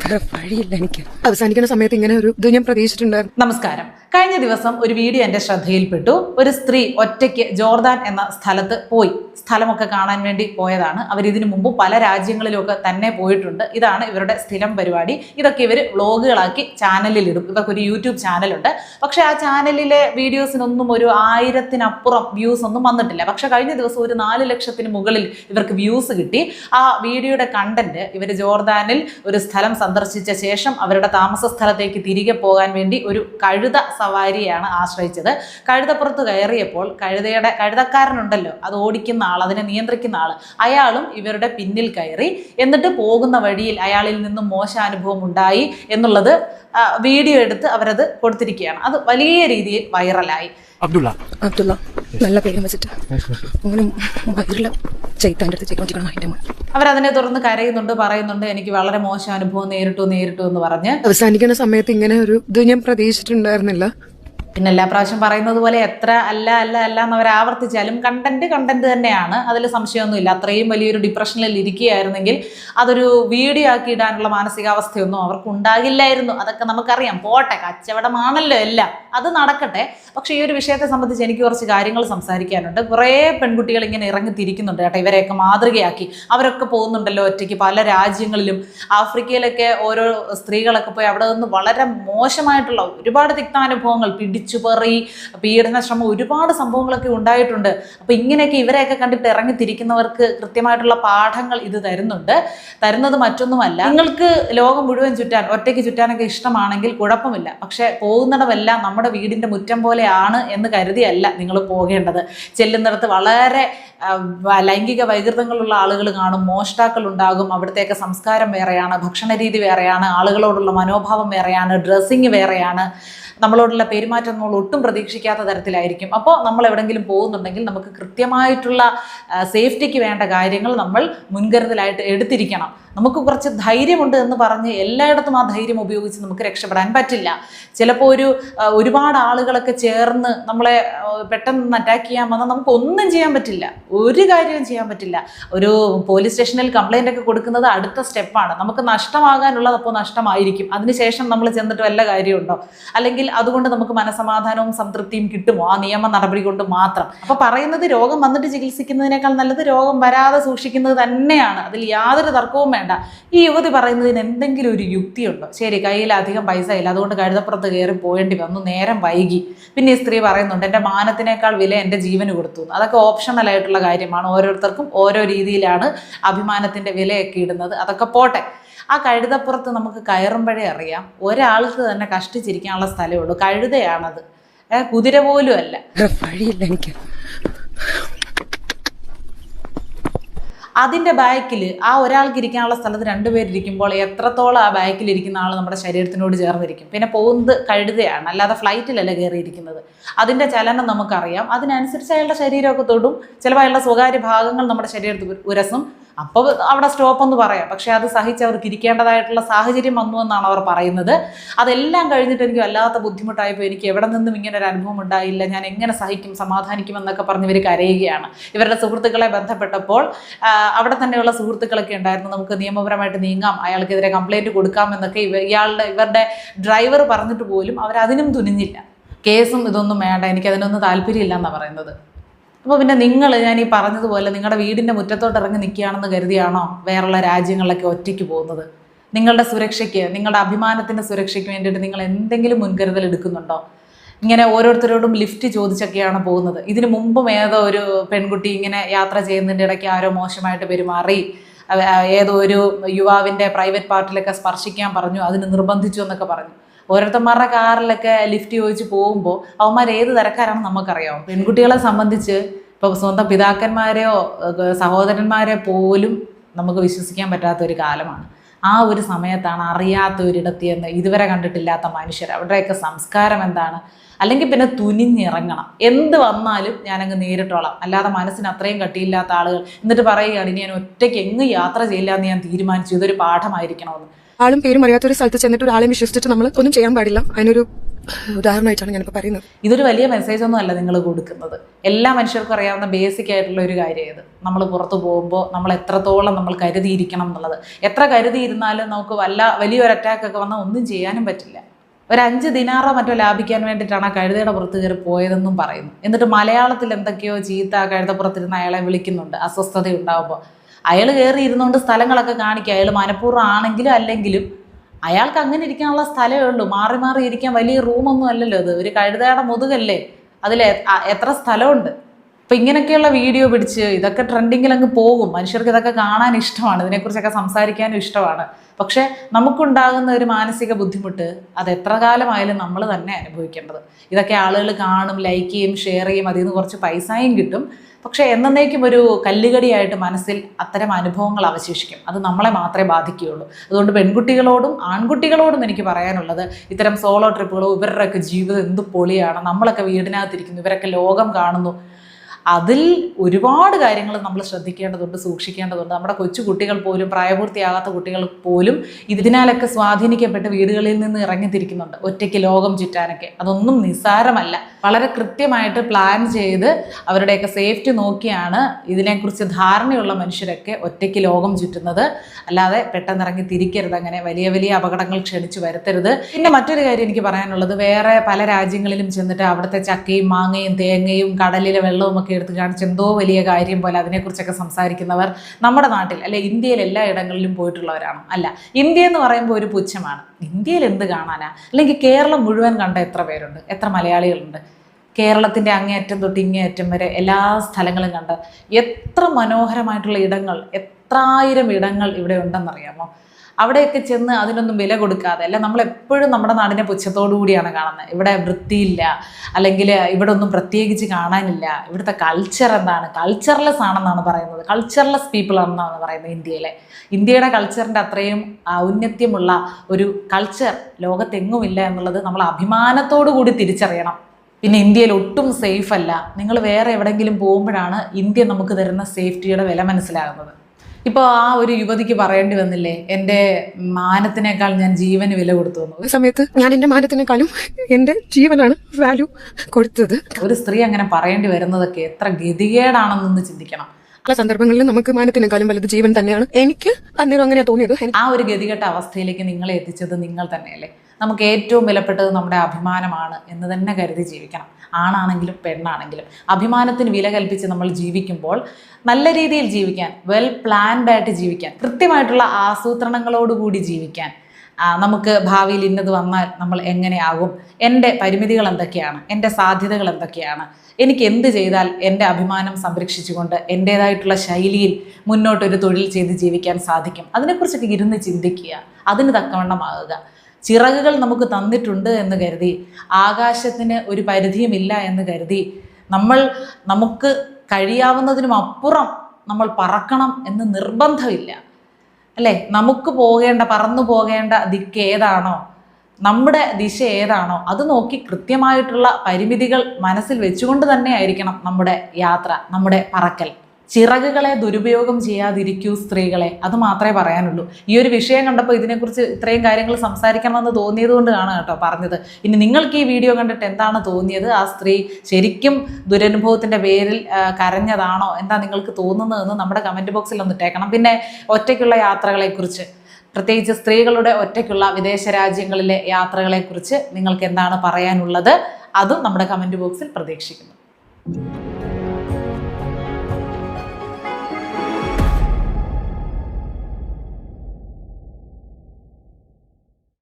വേറെ വഴിയില്ല എനിക്ക്. അവസാനിക്കുന്ന സമയത്ത് ഇങ്ങനെ ഒരു ഇത് ഞാൻ പ്രതീക്ഷിച്ചിട്ടുണ്ടായിരുന്നു. നമസ്കാരം. കഴിഞ്ഞ ദിവസം ഒരു വീഡിയോ എന്റെ ശ്രദ്ധയിൽപ്പെട്ടു. ഒരു സ്ത്രീ ഒറ്റയ്ക്ക് ജോർദാൻ എന്ന സ്ഥലത്ത് പോയി. സ്ഥലമൊക്കെ കാണാൻ വേണ്ടി പോയതാണ്. അവർ ഇതിനു മുമ്പ് പല രാജ്യങ്ങളിലൊക്കെ തന്നെ പോയിട്ടുണ്ട്. ഇതാണ് ഇവരുടെ സ്ഥിരം പരിപാടി. ഇതൊക്കെ ഇവർ വ്ളോഗുകളാക്കി ചാനലിൽ ഇടും ഇവർക്കൊരു യൂട്യൂബ് ചാനലുണ്ട്. പക്ഷെ ആ ചാനലിലെ വീഡിയോസിനൊന്നും ഒരു ആയിരത്തിനപ്പുറം വ്യൂസ് ഒന്നും വന്നിട്ടില്ല. പക്ഷെ കഴിഞ്ഞ ദിവസം ഒരു നാല് ലക്ഷത്തിന് മുകളിൽ ഇവർക്ക് വ്യൂസ് കിട്ടി. ആ വീഡിയോയുടെ കണ്ടന്റ് ഇവർ ജോർദാനിൽ ഒരു സ്ഥലം സന്ദർശിച്ച ശേഷം അവരുടെ താമസ സ്ഥലത്തേക്ക് തിരികെ പോകാൻ വേണ്ടി ഒരു കഴുത സവാരിയാണ് ആശ്രയിച്ചത്. കഴുതപ്പുറത്ത് കയറിയപ്പോൾ കഴുതയുടെ കഴുതക്കാരനുണ്ടല്ലോ അത് ഓടിക്കുന്ന ആൾ അതിനെ നിയന്ത്രിക്കുന്ന ആൾ അയാളും ഇവരുടെ പിന്നിൽ കയറി. എന്നിട്ട് പോകുന്ന വഴിയിൽ അയാളിൽ നിന്നും മോശ അനുഭവം ഉണ്ടായി എന്നുള്ളത് വീഡിയോ എടുത്ത് അവരത് കൊടുത്തിരിക്കുകയാണ്. അത് വലിയ രീതിയിൽ വൈറലായി. അബ്ദുള്ള. അബ്ദുള്ള നല്ല പേരും വെച്ചിട്ട്. അങ്ങനെ വൈറല. ചൈത്താന്റെ അടുത്ത് ചെയ്തോണ്ടിരിക്കണം അതിന്റെ മോൻ. അവരതിനെ തുടർന്ന് കരയുന്നുണ്ട് പറയുന്നുണ്ട് എനിക്ക് വളരെ മോശം അനുഭവം നേരിട്ടു നേരിട്ടു എന്ന് പറഞ്ഞ്. അവസാനിക്കുന്ന സമയത്ത് ഇങ്ങനെ ഒരു ഇത് ഞാൻ പ്രതീക്ഷിച്ചിട്ടുണ്ടായിരുന്നില്ല. പിന്നെ എല്ലാ പ്രാവശ്യം പറയുന്നത് പോലെ എത്ര അല്ല അല്ല അല്ല എന്ന് അവർ ആവർത്തിച്ചാലും കണ്ടന്റ് കണ്ടന്റ് തന്നെയാണ്. അതിൽ സംശയമൊന്നുമില്ല. അത്രയും വലിയൊരു ഡിപ്രഷനിൽ ഇരിക്കുകയായിരുന്നെങ്കിൽ അതൊരു വീഡിയോ ആക്കി ഇടാനുള്ള മാനസികാവസ്ഥയൊന്നും അവർക്ക് ഉണ്ടാകില്ലായിരുന്നു അതൊക്കെ നമുക്കറിയാം. പോട്ടെ കച്ചവടമാണല്ലോ എല്ലാം. അത് നടക്കട്ടെ. പക്ഷെ ഈ ഒരു വിഷയത്തെ സംബന്ധിച്ച് എനിക്ക് കുറച്ച് കാര്യങ്ങൾ സംസാരിക്കാനുണ്ട്. കുറേ പെൺകുട്ടികൾ ഇങ്ങനെ ഇറങ്ങി തിരിക്കുന്നുണ്ട് കേട്ടോ. ഇവരെയൊക്കെ മാതൃകയാക്കി. അവരൊക്കെ പോകുന്നുണ്ടല്ലോ ഒറ്റയ്ക്ക്. പല രാജ്യങ്ങളിലും ആഫ്രിക്കയിലൊക്കെ ഓരോ സ്ത്രീകളൊക്കെ പോയി അവിടെ നിന്ന് വളരെ മോശമായിട്ടുള്ള ഒരുപാട് തിക്താനുഭവങ്ങൾ പിടിച്ചുപറി പീഡന ശ്രമം ഒരുപാട് സംഭവങ്ങളൊക്കെ ഉണ്ടായിട്ടുണ്ട്. അപ്പോൾ ഇങ്ങനെയൊക്കെ ഇവരെയൊക്കെ കണ്ടിട്ട് ഇറങ്ങിത്തിരിക്കുന്നവർക്ക് കൃത്യമായിട്ടുള്ള പാഠങ്ങൾ ഇത് തരുന്നുണ്ട്. തരുന്നത് മറ്റൊന്നുമല്ല. നിങ്ങൾക്ക് ലോകം മുഴുവൻ ചുറ്റാൻ ഒറ്റയ്ക്ക് ചുറ്റാനൊക്കെ ഇഷ്ടമാണെങ്കിൽ കുഴപ്പമില്ല. പക്ഷേ പോകുന്നിടമെല്ലാം നമ്മുടെ വീടിന്റെ മുറ്റം പോലെയാണ് എന്ന് കരുതിയല്ല നിങ്ങൾ പോകേണ്ടത്. ചെല്ലുന്നിടത്ത് വളരെ ലൈംഗിക വൈകൃതങ്ങളുള്ള ആളുകൾ കാണും മോഷ്ടാക്കൾ ഉണ്ടാകും അവിടുത്തെയൊക്കെ സംസ്കാരം വേറെയാണ് ഭക്ഷണ രീതി വേറെയാണ് ആളുകളോടുള്ള മനോഭാവം വേറെയാണ് ഡ്രസ്സിങ് വേറെയാണ് നമ്മളോടുള്ള പെരുമാറ്റം നമ്മൾ ഒട്ടും പ്രതീക്ഷിക്കാത്ത തരത്തിലായിരിക്കും. അപ്പോൾ നമ്മൾ എവിടെങ്കിലും പോകുന്നുണ്ടെങ്കിൽ നമുക്ക് കൃത്യമായിട്ടുള്ള സേഫ്റ്റിക്ക് വേണ്ട കാര്യങ്ങൾ നമ്മൾ മുൻകരുതലായിട്ട് എടുത്തിരിക്കണം. നമുക്ക് കുറച്ച് ധൈര്യമുണ്ട് എന്ന് പറഞ്ഞ് എല്ലായിടത്തും ആ ധൈര്യം ഉപയോഗിച്ച് നമുക്ക് രക്ഷപ്പെടാൻ പറ്റില്ല. ചിലപ്പോൾ ഒരു ഒരുപാട് ആളുകളൊക്കെ ചേർന്ന് നമ്മളെ പെട്ടെന്ന് അറ്റാക്ക് ചെയ്യാൻ വന്നാൽ നമുക്ക് ഒന്നും ചെയ്യാൻ പറ്റില്ല. ഒരു കാര്യവും ചെയ്യാൻ പറ്റില്ല. ഒരു പോലീസ് സ്റ്റേഷനിൽ കംപ്ലൈന്റ് ഒക്കെ കൊടുക്കുന്നത് അടുത്ത സ്റ്റെപ്പാണ് നമുക്ക് നഷ്ടമാകാനുള്ളത് അപ്പോൾ നഷ്ടമായിരിക്കും. അതിനുശേഷം നമ്മൾ ചെന്നിട്ട് വല്ല കാര്യമുണ്ടോ? അല്ലെങ്കിൽ അതുകൊണ്ട് നമുക്ക് മനസമാധാനവും സംതൃപ്തിയും കിട്ടുമോ? ആ നിയമ നടപടി കൊണ്ട് മാത്രം. അപ്പോൾ പറയുന്നത് രോഗം വന്നിട്ട് ചികിത്സിക്കുന്നതിനേക്കാൾ നല്ലത് രോഗം വരാതെ സൂക്ഷിക്കുന്നത് തന്നെയാണ്. അതിൽ യാതൊരു തർക്കവും വേണ്ട. ഈ യുവതി പറയുന്നതിന് എന്തെങ്കിലും ഒരു യുക്തിയുണ്ടോ? ശരി കയ്യിൽ അധികം പൈസ ഇല്ല. അതുകൊണ്ട് കഴുതപ്പുറത്ത് കയറി പോയേണ്ടി വന്നു. നേരം വൈകി. പിന്നെ ഈ സ്ത്രീ പറയുന്നുണ്ട് എന്റെ മാനത്തിനേക്കാൾ വില എന്റെ ജീവന് കൊടുത്തു. അതൊക്കെ ഓപ്ഷണൽ ആയിട്ടുള്ള കാര്യമാണ്. ഓരോരുത്തർക്കും ഓരോ രീതിയിലാണ് അഭിമാനത്തിന്റെ വിലയൊക്കെ ഇടുന്നത്. അതൊക്കെ പോട്ടെ. ആ കഴുതപ്പുറത്ത് നമുക്ക് കയറുമ്പോഴേ അറിയാം ഒരാൾക്ക് തന്നെ കഷ്ടിച്ചിരിക്കാനുള്ള സ്ഥലമേ ഉള്ളൂ. കഴുതയാണത്. കുതിര പോലും അല്ല. വഴിയില്ല എനിക്ക്. അതിന്റെ ബാക്കിൽ ആ ഒരാൾക്ക് ഇരിക്കാനുള്ള സ്ഥലത്ത് രണ്ടുപേരിരിക്കുമ്പോൾ എത്രത്തോളം ആ ബാക്കിൽ ഇരിക്കുന്ന ആൾ നമ്മുടെ ശരീരത്തിനോട് ചേർന്നിരിക്കും? പിന്നെ പോകുന്നത് കഴുതയാണ് അല്ലാതെ ഫ്ലൈറ്റിലല്ല കയറിയിരിക്കുന്നത് അതിന്റെ ചലനം നമുക്കറിയാം. അതിനനുസരിച്ച് അയാളുടെ ശരീരമൊക്കെ തൊടും. ചിലപ്പോൾ അയാളുടെ സ്വകാര്യ ഭാഗങ്ങൾ നമ്മുടെ ശരീരത്തിൽ ഉര- ഉരസും. അപ്പോൾ അവിടെ സ്റ്റോപ്പ് എന്ന് പറയാം. പക്ഷെ അത് സഹിച്ച് അവർക്ക് ഇരിക്കേണ്ടതായിട്ടുള്ള സാഹചര്യം വന്നു എന്നാണ് അവർ പറയുന്നത്. അതെല്ലാം കഴിഞ്ഞിട്ട് എനിക്ക് വല്ലാത്ത ബുദ്ധിമുട്ടായപ്പോൾ എനിക്ക് എവിടെ നിന്നും ഇങ്ങനെ ഒരു അനുഭവം ഉണ്ടായില്ല. ഞാൻ എങ്ങനെ സഹിക്കും സമാധാനിക്കും എന്നൊക്കെ പറഞ്ഞ് ഇവർ കരയുകയാണ്. ഇവരുടെ സുഹൃത്തുക്കളെ ബന്ധപ്പെട്ടപ്പോൾ അവിടെ തന്നെയുള്ള സുഹൃത്തുക്കളൊക്കെ ഉണ്ടായിരുന്നു. നമുക്ക് നിയമപരമായിട്ട് നീങ്ങാം. അയാൾക്കെതിരെ കംപ്ലൈന്റ് കൊടുക്കാം എന്നൊക്കെ ഇവ ഇയാളുടെ ഇവരുടെ ഡ്രൈവർ പറഞ്ഞിട്ട് പോലും അവരതിനും തുനിഞ്ഞില്ല. കേസും ഇതൊന്നും വേണ്ട. എനിക്കതിനൊന്നും താല്പര്യമില്ല എന്നാണ് പറയുന്നത്. അപ്പോൾ പിന്നെ നിങ്ങൾ ഞാൻ ഈ പറഞ്ഞതുപോലെ നിങ്ങളുടെ വീടിന്റെ മുറ്റത്തോട്ട് ഇറങ്ങി നിൽക്കുകയാണെന്ന് കരുതിയാണോ വേറെയുള്ള രാജ്യങ്ങളിലൊക്കെ ഒറ്റയ്ക്ക് പോകുന്നത്? നിങ്ങളുടെ സുരക്ഷയ്ക്ക് നിങ്ങളുടെ അഭിമാനത്തിന്റെ സുരക്ഷയ്ക്ക് വേണ്ടിയിട്ട് നിങ്ങൾ എന്തെങ്കിലും മുൻകരുതൽ എടുക്കുന്നുണ്ടോ? ഇങ്ങനെ ഓരോരുത്തരോടും ലിഫ്റ്റ് ചോദിച്ചൊക്കെയാണ് പോകുന്നത്. ഇതിനു മുമ്പും ഏതോ ഒരു പെൺകുട്ടി ഇങ്ങനെ യാത്ര ചെയ്യുന്നതിന്റെ ഇടയ്ക്ക് ആരോ മോശമായിട്ട് പെരുമാറി ഏതോ ഒരു യുവാവിന്റെ പ്രൈവറ്റ് പാർട്ടിലൊക്കെ സ്പർശിക്കാൻ പറഞ്ഞു അതിന് നിർബന്ധിച്ചു എന്നൊക്കെ പറഞ്ഞു. ഓരോരുത്തന്മാരുടെ കാറിലൊക്കെ ലിഫ്റ്റ് ചോദിച്ച് പോകുമ്പോൾ അവന്മാർ ഏത് തരക്കാരാണെന്ന് നമുക്കറിയാം പെൺകുട്ടികളെ സംബന്ധിച്ച് ഇപ്പോൾ സ്വന്തം പിതാക്കന്മാരെയോ സഹോദരന്മാരെ പോലും നമുക്ക് വിശ്വസിക്കാൻ പറ്റാത്ത ഒരു കാലമാണ്. ആ ഒരു സമയത്താണ് അറിയാത്ത ഒരിടത്ത് എന്ന് ഇതുവരെ കണ്ടിട്ടില്ലാത്ത മനുഷ്യർ അവരുടെയൊക്കെ സംസ്കാരം എന്താണ്? അല്ലെങ്കിൽ പിന്നെ തുനിഞ്ഞിറങ്ങണം. എന്ത് വന്നാലും ഞാനങ്ങ് നേരിട്ടോളാം. അല്ലാതെ മനസ്സിന് അത്രയും കട്ടിയില്ലാത്ത ആളുകൾ എന്നിട്ട് പറയുകയാണ് ഇനി ഞാൻ ഒറ്റയ്ക്ക് എങ്ങ് യാത്ര ചെയ്യില്ല എന്ന് ഞാൻ തീരുമാനിച്ചു. ഇതൊരു പാഠമായിരിക്കണമെന്ന്. ആളും പേരും അറിയാത്ത ഒരു സ്ഥലത്ത് ചെന്നിട്ട് ഒരാളെ വിശ്വസിച്ചിട്ട് നമ്മൾ ഒന്നും ചെയ്യാൻ പാടില്ല. അതിനൊരു ഉദാഹരണമായിട്ടാണ് ഞാനിപ്പോൾ പറയുന്നത്. ഇതൊരു വലിയ മെസ്സേജ് ഒന്നും അല്ല നിങ്ങൾ കൊടുക്കുന്നത്. എല്ലാ മനുഷ്യർക്കും അറിയാവുന്ന ബേസിക് ആയിട്ടുള്ള ഒരു കാര്യം ഇത്. നമ്മൾ പുറത്തു പോകുമ്പോൾ നമ്മൾ എത്രത്തോളം നമ്മൾ കരുതിയിരിക്കണം എന്നുള്ളത്. എത്ര കരുതിയിരുന്നാലും നമുക്ക് വല്ല വലിയൊരു അറ്റാക്കൊക്കെ വന്നാൽ ഒന്നും ചെയ്യാനും പറ്റില്ല. ഒരു അഞ്ച് ദിനാറോ മറ്റോ ലാഭിക്കാൻ വേണ്ടിയിട്ടാണ് കഴുതയുടെ പുറത്ത് കയറി പോയതെന്നും പറയുന്നു. എന്നിട്ട് മലയാളത്തിൽ എന്തൊക്കെയോ ചീത്ത കഴുതപ്പുറത്തിരുന്ന് അയാളെ വിളിക്കുന്നുണ്ട്. അസ്വസ്ഥത ഉണ്ടാവുമ്പോൾ അയാൾ കയറി ഇരുന്നുകൊണ്ട് സ്ഥലങ്ങളൊക്കെ കാണിക്കുക അയാൾ മനഃപൂർവം ആണെങ്കിലും അല്ലെങ്കിലും അയാൾക്ക് അങ്ങനെ ഇരിക്കാനുള്ള സ്ഥലമേ ഉള്ളൂ. മാറി മാറി ഇരിക്കാൻ വലിയ റൂമൊന്നും അല്ലല്ലോ അത് ഒരു കഴുതയുടെ മുതുകല്ലേ? അതിൽ എത്ര സ്ഥലമുണ്ട്? അപ്പം ഇങ്ങനെയൊക്കെയുള്ള വീഡിയോ പിടിച്ച് ഇതൊക്കെ ട്രെൻഡിങ്ങിൽ അങ്ങ് പോകും. മനുഷ്യർക്ക് ഇതൊക്കെ കാണാൻ ഇഷ്ടമാണ്. ഇതിനെക്കുറിച്ചൊക്കെ സംസാരിക്കാനും ഇഷ്ടമാണ്. പക്ഷേ നമുക്കുണ്ടാകുന്ന ഒരു മാനസിക ബുദ്ധിമുട്ട് അത് എത്ര കാലമായാലും നമ്മൾ തന്നെ അനുഭവിക്കേണ്ടത്. ഇതൊക്കെ ആളുകൾ കാണും ലൈക്ക് ചെയ്യും ഷെയർ ചെയ്യും അതിൽ നിന്ന് കുറച്ച് പൈസയും കിട്ടും. പക്ഷേ എന്നേക്കും ഒരു കല്ലുകടിയായിട്ട് മനസ്സിൽ അത്തരം അനുഭവങ്ങൾ അവശേഷിക്കും. അത് നമ്മളെ മാത്രമേ ബാധിക്കുകയുള്ളൂ. അതുകൊണ്ട് പെൺകുട്ടികളോടും ആൺകുട്ടികളോടും എനിക്ക് പറയാനുള്ളത് ഇത്തരം സോളോ ട്രിപ്പുകളോ ഇവരുടെയൊക്കെ ജീവിതം എന്ത് പൊളിയാണ്? നമ്മളൊക്കെ വീടിനകത്തിരിക്കുന്നു ഇവരൊക്കെ ലോകം കാണുന്നു. അതിൽ ഒരുപാട് കാര്യങ്ങൾ നമ്മൾ ശ്രദ്ധിക്കേണ്ടതുണ്ട് സൂക്ഷിക്കേണ്ടതുണ്ട്. നമ്മുടെ കൊച്ചു കുട്ടികൾ പോലും പ്രായപൂർത്തിയാകാത്ത കുട്ടികൾ പോലും ഇതിനാലൊക്കെ സ്വാധീനിക്കപ്പെട്ട് വീടുകളിൽ നിന്ന് ഇറങ്ങിത്തിരിക്കുന്നുണ്ട് ഒറ്റയ്ക്ക് ലോകം ചുറ്റാനൊക്കെ. അതൊന്നും നിസ്സാരമല്ല. വളരെ കൃത്യമായിട്ട് പ്ലാൻ ചെയ്ത് അവരുടെയൊക്കെ സേഫ്റ്റി നോക്കിയാണ് ഇതിനെക്കുറിച്ച് ധാരണയുള്ള മനുഷ്യരൊക്കെ ഒറ്റയ്ക്ക് ലോകം ചുറ്റുന്നത്. അല്ലാതെ പെട്ടെന്ന് ഇറങ്ങി തിരിക്കരുത് അങ്ങനെ. വലിയ വലിയ അപകടങ്ങൾ ക്ഷണിച്ചു വരുത്തരുത്. പിന്നെ മറ്റൊരു കാര്യം എനിക്ക് പറയാനുള്ളത്. വേറെ പല രാജ്യങ്ങളിലും ചെന്നിട്ട് അവിടുത്തെ ചക്കയും മാങ്ങയും തേങ്ങയും കടലിലെ വെള്ളവും ഒക്കെ എടുത്ത് കാണിച്ച് എന്തോ വലിയ കാര്യം പോലെ അതിനെക്കുറിച്ചൊക്കെ സംസാരിക്കുന്നവർ നമ്മുടെ നാട്ടിൽ അല്ലെ ഇന്ത്യയിൽ എല്ലാ ഇടങ്ങളിലും പോയിട്ടുള്ളവരാണ്. അല്ല ഇന്ത്യ എന്ന് പറയുമ്പോൾ ഒരു പുച്ഛമാണ്. ഇന്ത്യയിൽ എന്ത് കാണാനാ? അല്ലെങ്കിൽ കേരളം മുഴുവൻ കണ്ട എത്ര പേരുണ്ട്? എത്ര മലയാളികളുണ്ട്? കേരളത്തിന്റെ അങ്ങേയറ്റം തൊട്ട് ഇങ്ങേയറ്റം വരെ എല്ലാ സ്ഥലങ്ങളും കണ്ട് എത്ര മനോഹരമായിട്ടുള്ള ഇടങ്ങൾ എത്രായിരം ഇടങ്ങൾ ഇവിടെ ഉണ്ടെന്നറിയാമോ? അവിടെയൊക്കെ ചെന്ന് അതിനൊന്നും വില കൊടുക്കാതെ അല്ല നമ്മൾ എപ്പോഴും നമ്മുടെ നാടിനെ പുച്ഛത്തോടു കൂടിയാണ് കാണുന്നത്. ഇവിടെ വൃത്തിയില്ല അല്ലെങ്കിൽ ഇവിടെ ഒന്നും പ്രത്യേകിച്ച് കാണാനില്ല. ഇവിടുത്തെ കൾച്ചർ എന്താണ്? കൾച്ചർലെസ് ആണെന്നാണ് പറയുന്നത്. കൾച്ചർലെസ് പീപ്പിൾ ആണെന്നാണ് പറയുന്നത് ഇന്ത്യയിലെ. ഇന്ത്യയുടെ കൾച്ചറിന്റെ അത്രയും ഔന്നത്യമുള്ള ഒരു കൾച്ചർ ലോകത്തെങ്ങുമില്ല എന്നുള്ളത് നമ്മൾ അഭിമാനത്തോടു കൂടി തിരിച്ചറിയണം. പിന്നെ ഇന്ത്യയിൽ ഒട്ടും സേഫ് അല്ല. നിങ്ങൾ വേറെ എവിടെയെങ്കിലും പോകുമ്പോഴാണ് ഇന്ത്യ നമുക്ക് തരുന്ന സേഫ്റ്റിയുടെ വില മനസ്സിലാകുന്നത്. ഇപ്പോൾ ആ ഒരു യുവതിക്ക് പറയേണ്ടി വന്നില്ലേ? എന്റെ മാനത്തിനേക്കാൾ ഞാൻ ജീവന് വില കൊടുത്തു ഒരു സമയത്ത് ഞാൻ എന്റെ മാനത്തിനേക്കാളും എന്റെ ജീവനാണ് വാല്യൂ കൊടുത്തത്. ഒരു സ്ത്രീ അങ്ങനെ പറയേണ്ടി വരുന്നതൊക്കെ എത്ര ഗതികേടാണെന്നൊന്ന് ചിന്തിക്കണം. പല സന്ദർഭങ്ങളിലും നമുക്ക് മാനത്തിനേക്കാളും വലുത് ജീവൻ തന്നെയാണ്. എനിക്ക് അന്നേരം അങ്ങനെ തോന്നിയത്. ആ ഒരു ഗതികെട്ട അവസ്ഥയിലേക്ക് നിങ്ങളെ എത്തിച്ചത് നിങ്ങൾ തന്നെയല്ലേ? നമുക്ക് ഏറ്റവും വിലപ്പെട്ടത് നമ്മുടെ അഭിമാനമാണ് എന്ന് തന്നെ കരുതി ജീവിക്കണം. ആണാണെങ്കിലും പെണ്ണാണെങ്കിലും അഭിമാനത്തിന് വില കൽപ്പിച്ച് നമ്മൾ ജീവിക്കുമ്പോൾ നല്ല രീതിയിൽ ജീവിക്കാൻ വെൽ പ്ലാൻഡ് ആയിട്ട് ജീവിക്കാൻ കൃത്യമായിട്ടുള്ള ആസൂത്രണങ്ങളോടുകൂടി ജീവിക്കാൻ നമുക്ക് ഭാവിയിൽ ഇന്നത് വന്നാൽ നമ്മൾ എങ്ങനെയാകും? എന്റെ പരിമിതികൾ എന്തൊക്കെയാണ്? എന്റെ സാധ്യതകൾ എന്തൊക്കെയാണ്? എനിക്ക് എന്ത് ചെയ്താൽ എന്റെ അഭിമാനം സംരക്ഷിച്ചുകൊണ്ട് എന്റേതായിട്ടുള്ള ശൈലിയിൽ മുന്നോട്ടൊരു തൊഴിൽ ചെയ്ത് ജീവിക്കാൻ സാധിക്കും? അതിനെക്കുറിച്ചൊക്കെ ഇരുന്ന് ചിന്തിക്കുക അതിന് തക്കവണ്ണമാകുക. ചിറകുകൾ നമുക്ക് തന്നിട്ടുണ്ട് എന്ന് കരുതി. ആകാശത്തിന് ഒരു പരിധിയുമില്ല എന്ന് കരുതി. നമ്മൾ നമുക്ക് കഴിയാവുന്നതിനും അപ്പുറം നമ്മൾ പറക്കണം എന്ന് നിർബന്ധമില്ല. അല്ലേ? നമുക്ക് പോകേണ്ട പറന്നു പോകേണ്ട ദിക്ക് ഏതാണോ? നമ്മുടെ ദിശ ഏതാണോ? അത് നോക്കി കൃത്യമായിട്ടുള്ള പരിമിതികൾ മനസ്സിൽ വെച്ചുകൊണ്ട് തന്നെ ആയിരിക്കണം നമ്മുടെ യാത്ര നമ്മുടെ പറക്കൽ. ചിറകുകളെ ദുരുപയോഗം ചെയ്യാതിരിക്കൂ സ്ത്രീകളെ. അത് മാത്രമേ പറയാനുള്ളൂ. ഈ ഒരു വിഷയം കണ്ടപ്പോൾ ഇതിനെക്കുറിച്ച് ഇത്രയും കാര്യങ്ങൾ സംസാരിക്കണമെന്ന് തോന്നിയത് കൊണ്ടാണ് കേട്ടോ പറഞ്ഞത്. ഇനി നിങ്ങൾക്ക് ഈ വീഡിയോ കണ്ടിട്ട് എന്താണ് തോന്നിയത്? ആ സ്ത്രീ ശരിക്കും ദുരനുഭവത്തിന്റെ പേരിൽ കരഞ്ഞതാണോ? എന്താ നിങ്ങൾക്ക് തോന്നുന്നതെന്ന് നമ്മുടെ കമന്റ് ബോക്സിൽ ഒന്ന് ഇട്ടേക്കണം. പിന്നെ ഒറ്റയ്ക്കുള്ള യാത്രകളെക്കുറിച്ച് പ്രത്യേകിച്ച് സ്ത്രീകളുടെ ഒറ്റയ്ക്കുള്ള വിദേശ രാജ്യങ്ങളിലെ യാത്രകളെക്കുറിച്ച് നിങ്ങൾക്ക് എന്താണ് പറയാനുള്ളത്? അതും നമ്മുടെ കമന്റ് ബോക്സിൽ പ്രതീക്ഷിക്കുന്നു.